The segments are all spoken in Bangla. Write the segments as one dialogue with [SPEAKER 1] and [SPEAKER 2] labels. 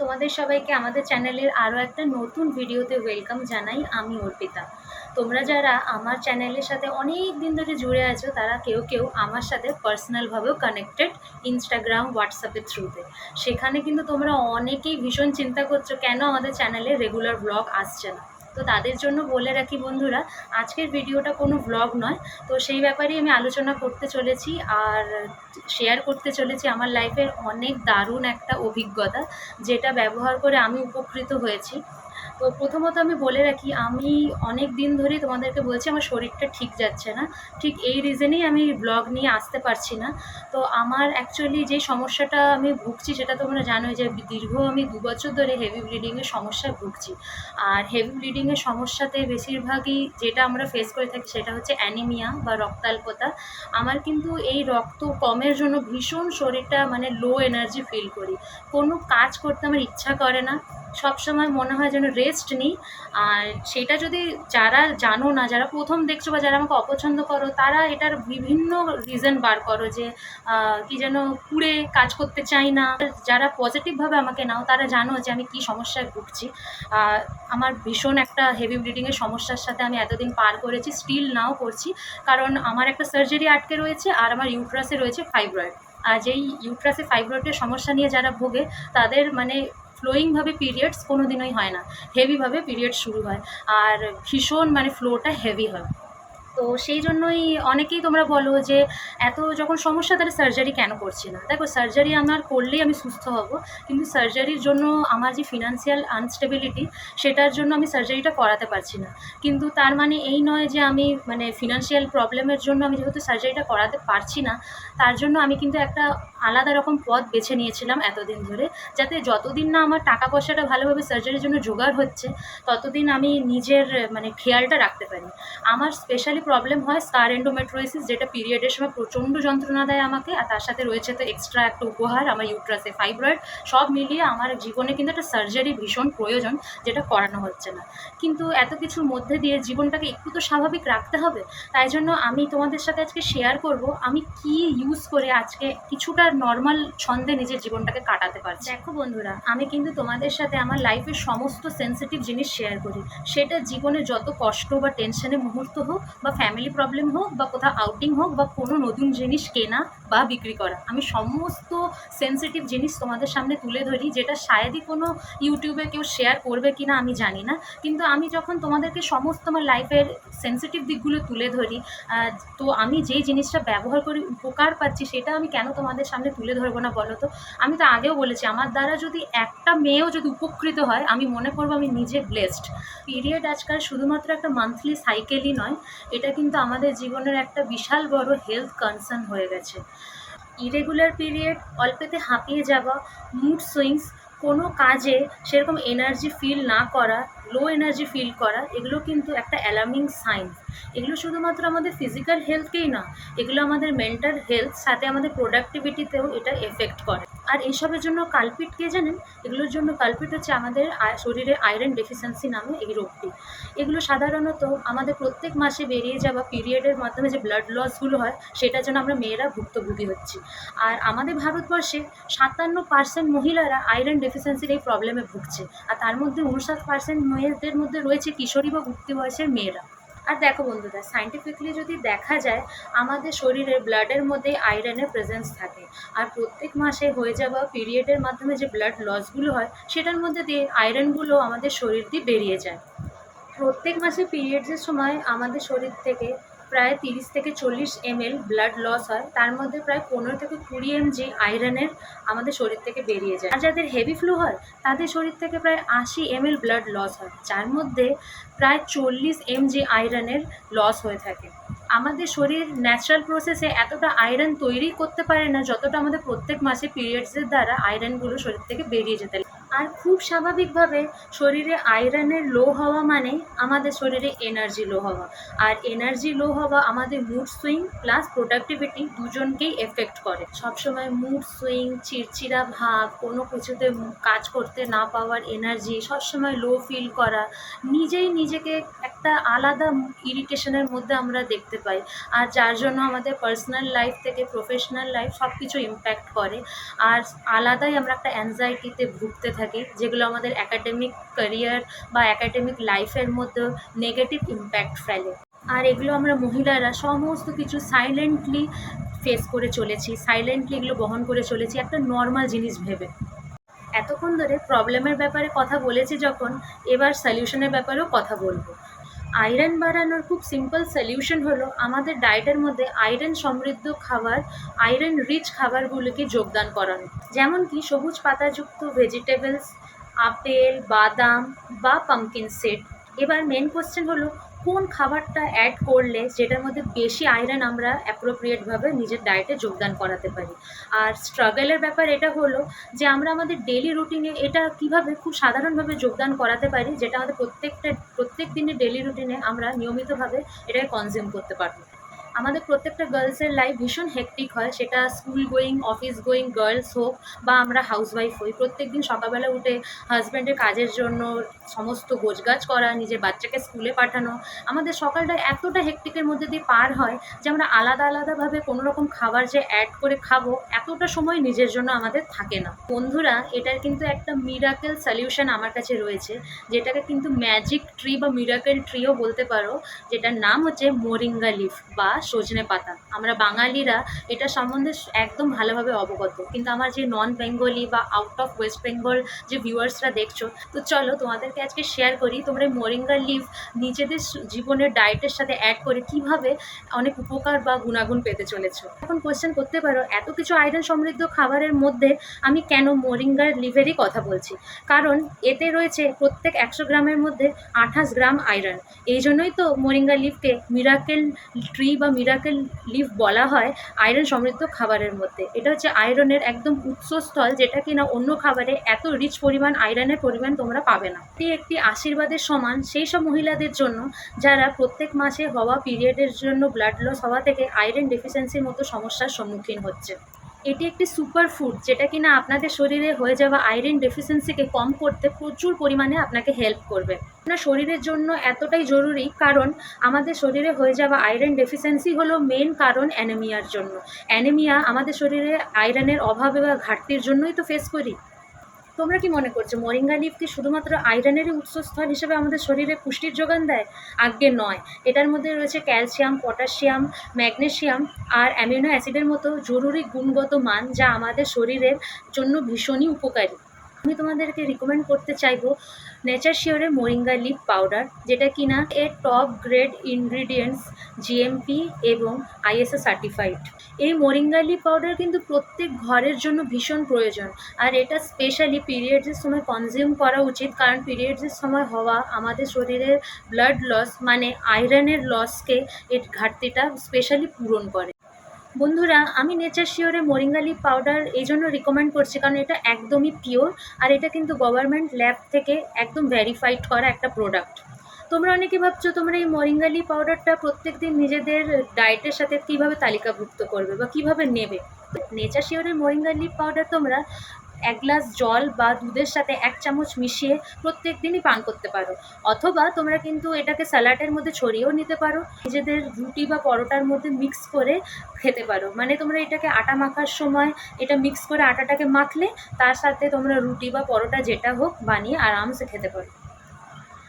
[SPEAKER 1] তোমাদের সবাইকে আমাদের চ্যানেলের আরও একটা নতুন ভিডিওতে ওয়েলকাম জানাই আমি অর্পিতা। তোমরা যারা আমার চ্যানেলের সাথে অনেক দিন ধরে জুড়ে আছো, তারা কেউ কেউ আমার সাথে পার্সোনালভাবেও কানেক্টেড ইনস্টাগ্রাম হোয়াটসঅ্যাপের থ্রুতে। সেখানে কিন্তু তোমরা অনেকেই ভীষণ চিন্তা করছ, কেন আমাদের চ্যানেলে রেগুলার ব্লগ আসছে না? তো তাদের জন্য বলে রাখি বন্ধুরা, আজকের ভিডিওটা কোনো ব্লগ নয়। তো সেই ব্যাপারেই আমি আলোচনা করতে চলেছি আর শেয়ার করতে চলেছি আমার লাইফের অনেক দারুণ একটা অভিজ্ঞতা, যেটা ব্যবহার করে আমি উপকৃত হয়েছি। তো প্রথমত আমি বলে রাখি, আমি অনেক দিন ধরেই তোমাদেরকে বলছি, আমার শরীরটা ঠিক যাচ্ছে না। ঠিক এই রিজনেই আমি ব্লগ নিয়ে আসতে পারছি না। তো আমার অ্যাকচুয়ালি যে সমস্যাটা আমি ভুগছি, সেটা তোমরা জানোই যে দীর্ঘ আমি দু বছর ধরে হেভি ব্লিডিংয়ের সমস্যায় ভুগছি। আর হেভি ব্লিডিংয়ের সমস্যাতে বেশিরভাগই যেটা আমরা ফেস করে থাকি, সেটা হচ্ছে অ্যানিমিয়া বা রক্তাল্পতা। আমার কিন্তু এই রক্ত কমের জন্য ভীষণ শরীরটা মানে লো এনার্জি ফিল করি। কোনো কাজ করতে আমার ইচ্ছা করে না। সবসময় মনে হয় যেন রেস্ট নিই। আর সেটা যদি যারা জানো না, যারা প্রথম দেখছ বা যারা আমাকে অপছন্দ করো, তারা এটার বিভিন্ন রিজন বার করো যে কি যেন পুড়ে কাজ করতে চাই না। যারা পজিটিভভাবে আমাকে নাও, তারা জানো যে আমি কি সমস্যায় ভুগছি। আমার ভীষণ একটা হেভি ব্লিডিংয়ের সমস্যার সাথে আমি এতদিন পার করেছি স্টিল নাও করছি। কারণ আমার একটা সার্জারি আটকে রয়েছে আর আমার ইউট্রাসে রয়েছে ফাইব্রয়েড আর যেই ইউট্রাসে ফাইব্রয়েডের সমস্যা নিয়ে যারা ভোগে, তাদের মানে ফ্লোয়িংভাবে পিরিয়ডস কোনো দিনই হয় না। হেভিভাবে পিরিয়ড শুরু হয়। আর ভীষণ মানে ফ্লোটা হেভি হয়। তো সেই জন্যই অনেকেই তোমরা বলো যে এত যখন সমস্যা, তাহলে সার্জারি কেন করছি না? দেখো সার্জারি আমার করলেই আমি সুস্থ হব, কিন্তু সার্জারির জন্য আমার যে ফিনান্সিয়াল আনস্টেবিলিটি সেটার জন্য আমি সার্জারিটা করাতে পারছি না। কিন্তু তার মানে এই নয় যে আমি মানে ফিনান্সিয়াল প্রবলেমের জন্য আমি যেহেতু সার্জারিটা করাতে পারছি না, তার জন্য আমি কিন্তু একটা আলাদা রকম পথ বেছে নিয়েছিলাম এতদিন ধরে, যাতে যতদিন না আমার টাকা পয়সাটা ভালোভাবে সার্জারির জন্য জোগাড় হচ্ছে, ততদিন আমি নিজের মানে খেয়ালটা রাখতে পারি। আমার স্পেশালি প্রবলেম হয় স্কার এন্ডোমেট্রোসিস যেটা পিরিয়ডের সময় প্রচণ্ড যন্ত্রণা দেয় আমাকে আর তার সাথে রয়েছে তো এক্সট্রা একটা উপহার আমার ইউট্রাসে ফাইব্রয়েড সব মিলিয়ে আমার জীবনে কিন্তু একটা সার্জারি ভীষণ প্রয়োজন যেটা করানো হচ্ছে না। কিন্তু এত কিছুর মধ্যে দিয়ে জীবনটাকে একটু তো স্বাভাবিক রাখতে হবে তাই জন্য আমি তোমাদের সাথে আজকে শেয়ার করব আমি কি ইউজ করে আজকে কিছুটা নর্মাল ছন্দে নিজের জীবনটাকে কাটাতে পারছি। দেখো বন্ধুরা আমি কিন্তু তোমাদের সাথে আমার লাইফের সমস্ত সেন্সিটিভ জিনিস শেয়ার করি সেটা জীবনে যত কষ্ট বা টেনশনের মুহূর্ত হোক বা ফ্যামিলি প্রবলেম হোক বা কোথাও আউটিং হোক বা কোনো নতুন জিনিস কেনা বা বিক্রি করা। আমি সমস্ত সেন্সিটিভ জিনিস তোমাদের সামনে তুলে ধরি যেটা শায়দই কোনো ইউটিউবে কেউ শেয়ার করবে কি না আমি জানি না। কিন্তু আমি যখন তোমাদেরকে সমস্ত আমার লাইফের সেন্সিটিভ দিকগুলো তুলে ধরি তো আমি যেই জিনিসটা ব্যবহার করে, উপকার পাচ্ছি সেটা আমি কেন তোমাদের সামনে তুলে ধরবো না বলো তো? আমি তো আগেও বলেছি, আমার দ্বারা যদি একটা মেয়েও যদি উপকৃত হয়, আমি মনে করব আমি নিজে ব্লেসড পিরিয়ড আজকাল শুধুমাত্র একটা মান্থলি সাইকেলই নয় এটা কিন্তু আমাদের জীবনের একটা বিশাল বড় হেলথ কনসার্ন হয়ে গেছে। ইরেগুলার পিরিয়ড অল্পেতে হাঁপিয়ে যাওয়া মুড সুইংস কোনো কাজে সেরকম এনার্জি ফিল না করা লো এনার্জি ফিল করা, এগুলো কিন্তু একটা অ্যালার্মিং সাইন এগুলো শুধুমাত্র আমাদের ফিজিক্যাল হেলথকেই না, এগুলো আমাদের মেন্টাল হেলথ সাথে আমাদের প্রোডাক্টিভিটিতেও এটা এফেক্ট করে। আর এইসবের জন্য কালপিট কে জানেন? এগুলোর জন্য কালপিট হচ্ছে আমাদের শরীরে আয়রন ডেফিসিয়েন্সি নামে এই রোগটি। এগুলো সাধারণত আমাদের প্রত্যেক মাসে বেরিয়ে যাওয়া পিরিয়ডের মাধ্যমে যে ব্লাড লসগুলো হয়, সেটার জন্য আমরা মেয়েরা ভুক্তভোগী হচ্ছি। আর আমাদের ভারতবর্ষে সাতান্ন পার্সেন্ট মহিলারা আয়রন ডেফিসিয়েন্সির এই প্রবলেমে ভুগছে। আর তার মধ্যে উনষাট পার্সেন্ট মেয়েদের মধ্যে রয়েছে কিশোরী বা উঠতি বয়সের মেয়েরা। আর দেখো বন্ধুরা সাইন্টিফিকলি যদি দেখা যায়, আমাদের শরীরের ব্লাডের মধ্যে আয়রনের প্রেজেন্স থাকে। আর প্রত্যেক মাসে হয়ে যাওয়া পিরিয়ডের মাধ্যমে যে ব্লাড লসগুলো হয়, সেটার মধ্যে দিয়ে আয়রনগুলো আমাদের শরীর দিয়ে বেরিয়ে যায়। প্রত্যেক মাসে পিরিয়ডসের সময় আমাদের শরীর থেকে প্রায় তিরিশ থেকে চল্লিশ এমএল ব্লাড লস হয়। তার মধ্যে প্রায় পনেরো থেকে কুড়ি এমজি আয়রনের আমাদের শরীর থেকে বেরিয়ে যায়। আর যাদের হেভি ফ্লু হয়, তাদের শরীর থেকে প্রায় আশি এমএল ব্লাড লস হয়, যার মধ্যে প্রায় চল্লিশ এমজি আয়রনের লস হয়ে থাকে। আমাদের শরীর ন্যাচারাল প্রসেসে এতটা আয়রন তৈরি করতে পারে না, যতটা আমাদের প্রত্যেক মাসে পিরিয়ডসের দ্বারা আয়রনগুলো শরীর থেকে বেরিয়ে যেতে। আর খুব স্বাভাবিকভাবে শরীরে আয়রনের লো হওয়া মানে আমাদের শরীরে এনার্জি লো হওয়া। আর এনার্জি লো হওয়া আমাদের মুড সুইং প্লাস প্রোডাক্টিভিটি দুজনকেই এফেক্ট করে। সবসময় মুড সুইং চিড়চিড়া ভাব, কোনো কিছুতে কাজ করতে না পাওয়ার এনার্জি সবসময় লো ফিল করা, নিজেই নিজেকে একটা আলাদা ইরিটেশনের মধ্যে আমরা দেখতে পাই। আর যার জন্য আমাদের পার্সোনাল লাইফ থেকে প্রফেশনাল লাইফ সব কিছু ইম্প্যাক্ট করে। আর আলাদাই আমরা একটা অ্যাংজাইটিতে ভুগতে থাকি। থাকি, যেগুলো আমাদের একাডেমিক ক্যারিয়ার বা একাডেমিক লাইফের মধ্যে নেগেটিভ ইম্প্যাক্ট ফেলে। আর এগুলো আমরা মহিলারা সমস্ত কিছু সাইলেন্টলি ফেস করে চলেছি সাইলেন্টলি এগুলো বহন করে চলেছি, একটা নর্মাল জিনিস ভেবে। এতক্ষণ ধরে প্রবলেমের ব্যাপারে কথা বলেছি যখন, এবার সলিউশনের ব্যাপারেও কথা বলব। আয়রন বাড়ানোর খুব সিম্পল সলিউশন হলো আমাদের ডায়েটের মধ্যে আয়রন সমৃদ্ধ খাবার আয়রন রিচ খাবারগুলোকে যোগদান করানো। যেমন কি সবুজ পাতাযুক্ত ভেজিটেবলস আপেল, বাদাম বা পাম্পকিন সেট এবার মেন কোশ্চেন হলো কোন খাবারটা অ্যাড করলে যেটার মধ্যে বেশি আয়রন আমরা অ্যাপ্রোপ্রিয়েটভাবে নিজের ডায়েটে যোগদান করাতে পারি। আর স্ট্রাগলের ব্যাপার এটা হলো যে আমরা আমাদের ডেলি রুটিনে এটা কীভাবে খুব সাধারণভাবে যোগদান করাতে পারি, যেটা আমাদের প্রত্যেকটা, প্রত্যেক দিনের ডেলি রুটিনে আমরা নিয়মিতভাবে এটাকে কনজিউম করতে পারব। আমাদের প্রত্যেকটা গার্লসের লাইফ ভীষণ হেক্টিক হয়। সেটা school going office going girls হোক বা আমরা হাউসওয়াইফ হই। প্রত্যেক দিন সকালবেলা উঠে হাজব্যান্ডের কাজের জন্য সমস্ত গোছগাছ করা, নিজের বাচ্চাকে স্কুলে পাঠানো। আমাদের সকালটা এতটা হেক্টিকের মধ্যে দিয়ে পার হয় যে আমরা আলাদা আলাদাভাবে কোনো রকম খাবার যে অ্যাড করে খাব, এতটা সময় নিজের জন্য আমাদের থাকে না। বন্ধুরা, এটার কিন্তু একটা মিরাকেল সলিউশন আমার কাছে রয়েছে। যেটাকে কিন্তু ম্যাজিক ট্রি বা মিরাকেল ট্রিও বলতে পারো, যেটার নাম হচ্ছে মোরিঙ্গা লিফ বা সজনে পাতা। আমরা বাঙালিরা এটা সম্বন্ধে একদম ভালোভাবে অবগত। কিন্তু আমার যে নন বেঙ্গলি বা আউট অফ ওয়েস্ট বেঙ্গল যে ভিউয়ার্সরা দেখছ, তো চলো তোমাদেরকে আজকে শেয়ার করি। তোমরা এই মোরিঙ্গা লিফ নিজেদের জীবনের ডায়েটের সাথে অ্যাড করে কীভাবে অনেক উপকার বা গুণাগুণ পেতে চলেছো। এখন কোয়েশ্চেন করতে পারো, এত কিছু আয়রন সমৃদ্ধ খাবারের মধ্যে আমি কেন মোরিঙ্গার লিভেরই কথা বলছি? কারণ এতে রয়েছে প্রত্যেক একশো গ্রামের মধ্যে আঠাশ গ্রাম আয়রন। এই জন্যই তো মোরিঙ্গা লিভকে মিরাকেল ট্রি বা মিরাকেল লিফ বলা হয় আয়রন সমৃদ্ধ খাবারের মধ্যে। এটা হচ্ছে আয়রনের একদম উৎসস্থল যেটা কিনা অন্য খাবারে এত রিচ পরিমাণ আয়রনের পরিমাণ তোমরা পাবে না। এটি একটি আশীর্বাদের সমান। সেই সব মহিলাদের জন্য যারা প্রত্যেক মাসে হওয়া পিরিয়ডের জন্য ব্লাড লস হওয়া থেকে আয়রন ডেফিসিয়েন্সির মতো সমস্যার সম্মুখীন হচ্ছে। এটি একটি সুপার ফুড যেটা কিনা আপনাদের শরীরে হয়ে যাওয়া আয়রন ডেফিসিয়েন্সিকে কম করতে প্রচুর পরিমাণে আপনাকে হেল্প করবে। আপনার শরীরের জন্য এতটাই জরুরি, কারণ আমাদের শরীরে হয়ে যাওয়া আয়রন ডেফিসিয়েন্সি হলো মেন কারণ অ্যানেমিয়ার জন্য। অ্যানেমিয়া আমাদের শরীরে আয়রনের অভাবে বা ঘাটতির জন্যই তো ফেস করি। তোমরা কি মনে করছ? মরিঙ্গা লিফ কি শুধুমাত্র আয়রনেরই উৎসস্থল হিসেবে আমাদের শরীরে পুষ্টির যোগান দেয়? আজ্ঞে নয়। এটার মধ্যে রয়েছে ক্যালসিয়াম, পটাশিয়াম, ম্যাগনেশিয়াম আর অ্যামিনো অ্যাসিডের মতো জরুরি গুণগত মান যা আমাদের শরীরের জন্য ভীষণই উপকারী। আমি তোমাদেরকে রিকমেন্ড করতে চাইব নেচার শিওরের মোরিঙ্গা লিফ পাউডার যেটা কিনা এর টপ গ্রেড ইনগ্রিডিয়েন্টস জিএমপি এবং আইএসএ সার্টিফাইড এই মোরিঙ্গা লিপ পাউডার কিন্তু প্রত্যেক ঘরের জন্য ভীষণ প্রয়োজন, আর এটা স্পেশালি পিরিয়ডসের সময় কনজিউম করা উচিত, কারণ পিরিয়ডসের সময় হওয়া আমাদের শরীরের ব্লাড লস মানে আয়রনের লসকে এর ঘাটতিটা স্পেশালি পূরণ করে। বন্ধুরা, আমি নেচার শিওরে মোরিঙ্গা লিপ পাউডার এই জন্য রিকমেন্ড করছি কারণ এটা একদমই পিওর আর এটা কিন্তু গভর্নমেন্ট ল্যাব থেকে একদম ভ্যারিফাইড করা একটা প্রোডাক্ট তোমরা অনেকে ভাবছ, তোমরা এই মরিঙ্গালি পাউডারটা প্রত্যেক দিন নিজেদের ডায়েটের সাথে কীভাবে তালিকাভুক্ত করবে বা কীভাবে নেবে? নেচার শিওরের মরিঙ্গালি পাউডার তোমরা এক গ্লাস জল বা দুধের সাথে এক চামচ মিশিয়ে প্রত্যেক দিনই পান করতে পারো। অথবা তোমরা কিন্তু এটাকে স্যালাডের মধ্যে ছড়িয়েও নিতে পারো। নিজেদের রুটি বা পরোটার মধ্যে মিক্স করে খেতে পারো। মানে তোমরা এটাকে আটা মাখার সময় এটা মিক্স করে আটাটাকে মাখলে তার সাথে তোমরা রুটি বা পরোটা যেটা হোক বানিয়ে আরামসে খেতে পারো।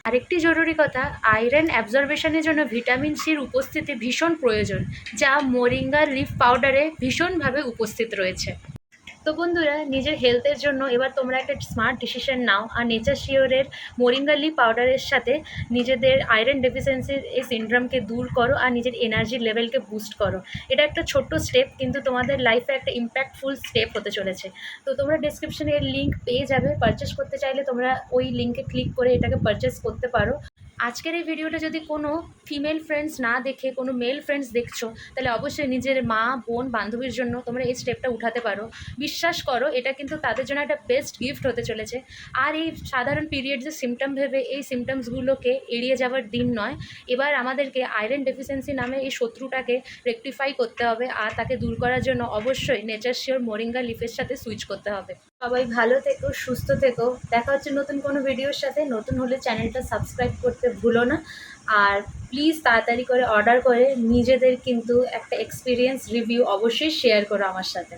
[SPEAKER 1] আরেকটি জরুরি কথা আয়রন অ্যাবজর্বেশনের জন্য ভিটামিন সির উপস্থিতি ভীষণ প্রয়োজন, যা মোরিঙ্গা লিফ পাউডারে ভীষণভাবে উপস্থিত রয়েছে। তো বন্ধুরা, নিজের হেলথের জন্য এবার তোমরা একটা স্মার্ট ডিসিশন নাও। আর নেচার শিওরের মোরিঙ্গা লিফ পাউডারের সাথে নিজেদের আয়রন ডেফিসিয়েন্সির এই সিনড্রামকে দূর করো আর নিজের এনার্জি লেভেলকে বুস্ট করো। এটা একটা ছোট্ট স্টেপ কিন্তু তোমাদের লাইফে একটা ইম্প্যাক্টফুল স্টেপ হতে চলেছে। তো তোমরা ডিসক্রিপশনে এর লিঙ্ক পেয়ে যাবে। পারচেস করতে চাইলে তোমরা ওই লিঙ্কে ক্লিক করে এটাকে পারচেস করতে পারো। আজকের এই ভিডিওটা যদি কোনো ফিমেল ফ্রেন্ডস না দেখে, কোনো মেল ফ্রেন্ডস দেখছ, তাহলে অবশ্যই নিজের মা, বোন, বান্ধবীর জন্য তোমরা এই স্টেপটা উঠাতে পারো। বিশ্বাস করো, এটা কিন্তু তাদের জন্য একটা বেস্ট গিফট হতে চলেছে। আর এই সাধারণ পিরিয়ডসের সিমটম ভেবে এই সিমটমসগুলোকে এড়িয়ে যাওয়ার দিন নয়। এবার আমাদেরকে আয়রন ডেফিসিয়েন্সি নামে এই শত্রুটাকে রেকটিফাই করতে হবে, আর তাকে দূর করার জন্য অবশ্যই নেচার শিওর মোরিঙ্গা লিফের সাথে সুইচ করতে হবে। সবাই ভালো থেকো, সুস্থ থেকো। দেখা হচ্ছে নতুন কোনো ভিডিওর সাথে। নতুন হলে চ্যানেলটা সাবস্ক্রাইব করতে ভুলো না। আর প্লিজ তাড়াতাড়ি করে অর্ডার করে নিজেদের কিন্তু একটা এক্সপিরিয়েন্স রিভিউ অবশ্যই শেয়ার করো আমার সাথে।